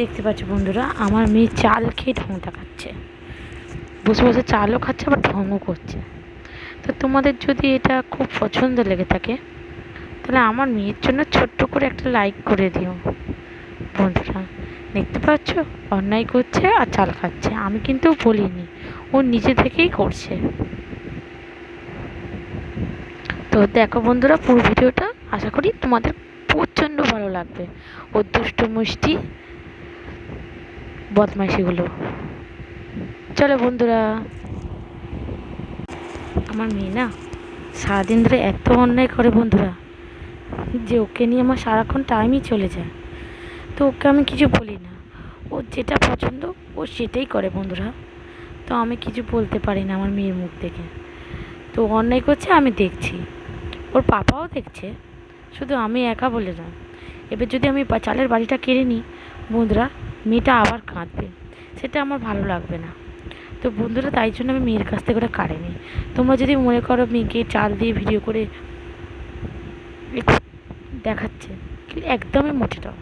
দেখতে পাচ্ছ বন্ধুরা, আমার মেয়ে চাল খেয়ে ঢং দেখাচ্ছে বসে বসে চালও খাচ্ছে, আবার ঢংও করছে। তো তোমাদের যদি এটা খুব পছন্দ লেগে থাকে, তাহলে আমার মেয়ের জন্য ছোট্ট করে একটা লাইক করে দিও। বন্ধুরা, দেখতে পাচ্ছ? অন্যায় করছে আর চাল খাচ্ছে। আমি কিন্তু বলিনি, ও নিজে থেকেই করছে। তো দেখো বন্ধুরা, পুরো ভিডিওটা আশা করি তোমাদের প্রচণ্ড ভালো লাগবে। ও দুষ্ট মুষ্টি বদমাইশিগুলো। চলো বন্ধুরা, আমার মেয়ে না সারাদিন ধরে এত অন্যায় করে বন্ধুরা, যে ওকে নিয়ে আমার সারাক্ষণ টাইমই চলে যায়। তো ওকে আমি কিছু বলি না। ও যেটা পছন্দ, ও সেটাই করে বন্ধুরা। তো আমি কিছু বলতে পারি না আমার মেয়ের মুখ দেখে। তো অন্যায় করছে, আমি দেখছি। ওর পাপাও দেখছে। শুধু আমি একা বলে না এবার যদি আমি চালের বাড়িটা কেড়ে নিই, বন্ধুরা মেয়েটা আবার কাঁদবে। সেটা আমার ভালো লাগবে না। তো বন্ধুরা, তাই জন্য আমি মেয়ের কাছ থেকে ওটা কাড়িনি। তোমরা যদি মনে করো মেয়েকে চাল দিয়ে ভিডিও করে দেখাচ্ছে একদমই মোটে নয়